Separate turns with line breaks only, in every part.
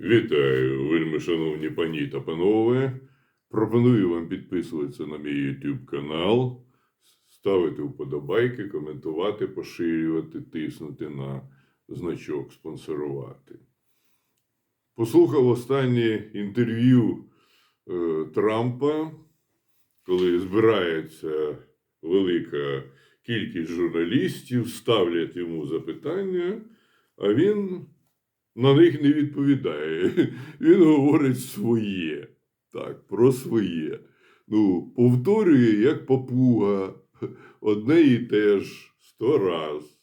Вітаю, вельми шановні пані та панове. Пропоную вам підписуватися на мій YouTube канал, ставити вподобайки, коментувати, поширювати, тиснути на значок спонсорувати. Послухав останнє інтерв'ю е, Трампа, коли збирається велика кількість журналістів, ставлять йому запитання, а він на них не відповідає. Він говорить своє. Так, про своє. Ну, повторює, як папуга, одне і те ж сто раз.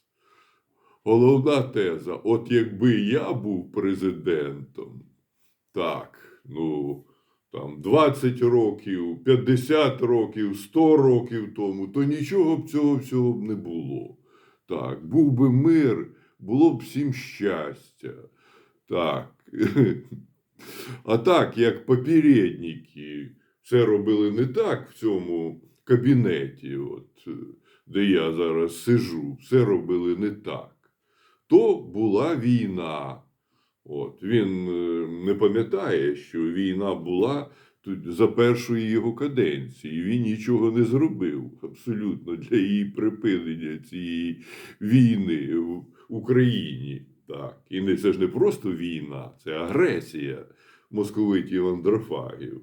Головна теза: от якби я був президентом, так, ну, там 20 років, 50 років, 100 років тому, то нічого б цього всього б не було. Так, був би мир, було б всім щастя. Так. А так, як попередники все робили не так в цьому кабінеті, от, де я зараз сижу, все робили не так, то була війна. От, він е, не пам'ятає, що війна була за першої його каденції. Він нічого не зробив абсолютно для її припинення цієї війни в Україні. Так. І це ж не просто війна, це агресія московитів андрофагів.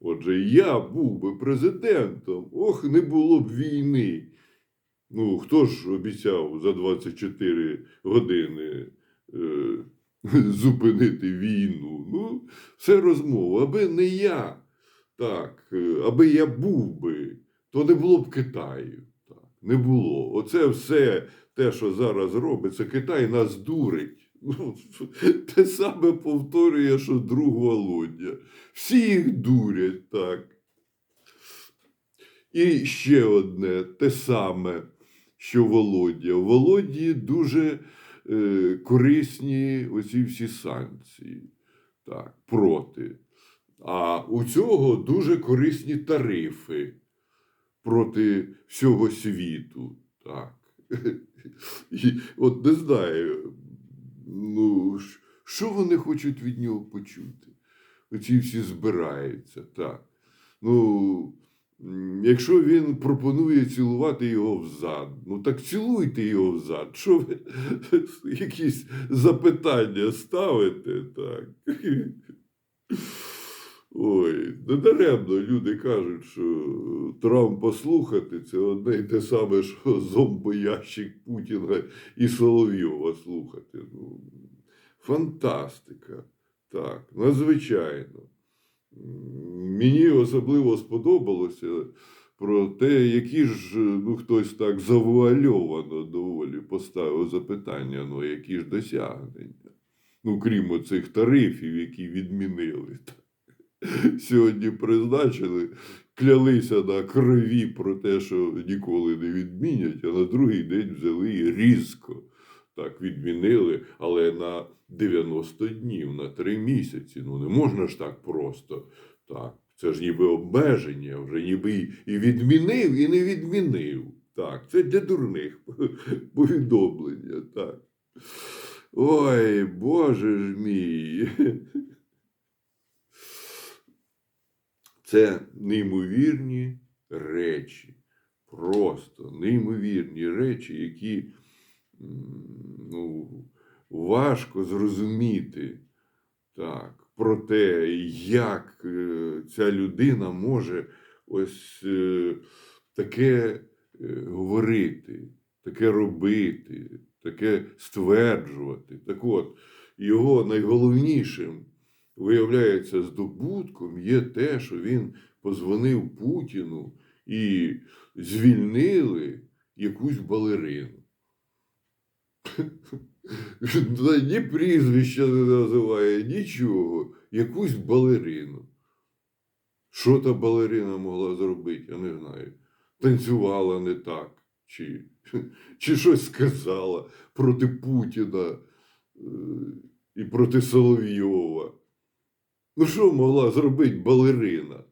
Отже, я був би президентом, ох, не було б війни. Ну, хто ж обіцяв за 24 години е, зупинити війну? Ну, це розмова. Аби не я, так, е, аби я був би, то не було б Китаю. Так, не було. Оце все те, що зараз робиться, Китай нас дурить. Ну, те саме повторює, що друг Володя. Всі їх дурять, так. І ще одне, те саме, що Володя. Володі дуже е, корисні оці всі санкції так, проти. А у цього дуже корисні тарифи проти всього світу. Так. І от не знаю, ну, що вони хочуть від нього почути? Оці всі збираються, так. Ну, якщо він пропонує цілувати його взад, ну так цілуйте його взад. Що ви якісь запитання ставите, так? Недаремно люди кажуть, що Трампа слухати це одне й те саме, що зомбоящик Путіна і Соловйова слухати. Ну, фантастика. Так, надзвичайно. Мені особливо сподобалося про те, які ж ну, хтось так завуальовано доволі поставив запитання, ну які ж досягнення. Ну, крім оцих тарифів, які відмінили. Сьогодні призначили, клялися на крові про те, що ніколи не відмінять, а на другий день взяли і різко так відмінили, але на 90 днів, на 3 місяці. Ну не можна ж так просто. Так, це ж ніби обмеження, вже ніби і відмінив, і не відмінив. Так, це для дурних повідомлення. Так. Ой, Боже ж мій. Це неймовірні речі. Просто неймовірні речі, які ну, важко зрозуміти так, про те, як е, ця людина може ось е, таке е, говорити, таке робити, таке стверджувати. Так от, його найголовнішим виявляється, здобутком є те, що він позвонив Путіну і звільнили якусь балерину. Ні прізвища не називає, нічого. Якусь балерину. Що та балерина могла зробити, я не знаю. Танцювала не так, чи, чи щось сказала проти Путіна е, і проти Соловйова. Ну, що могла зробити балерина?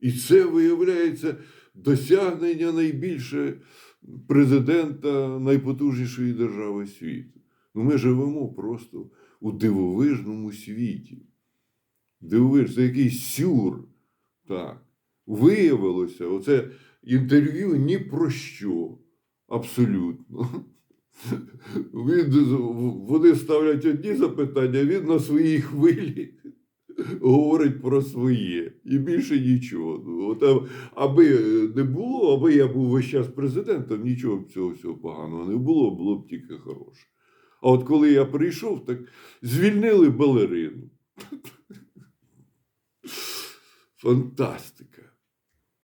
І це, виявляється, досягнення найбільше президента найпотужнішої держави світу. Ну, ми живемо просто у дивовижному світі. Дивовиж, це якийсь сюр. Так. Виявилося, оце інтерв'ю ні про що. Абсолютно. Вони ставлять одні запитання, він на своїй хвилі говорить про своє. І більше нічого. Ну, От, аби не було, аби я був весь час президентом, нічого б цього всього поганого не було, було б тільки хороше. А от коли я прийшов, так звільнили балерину. Фантастика.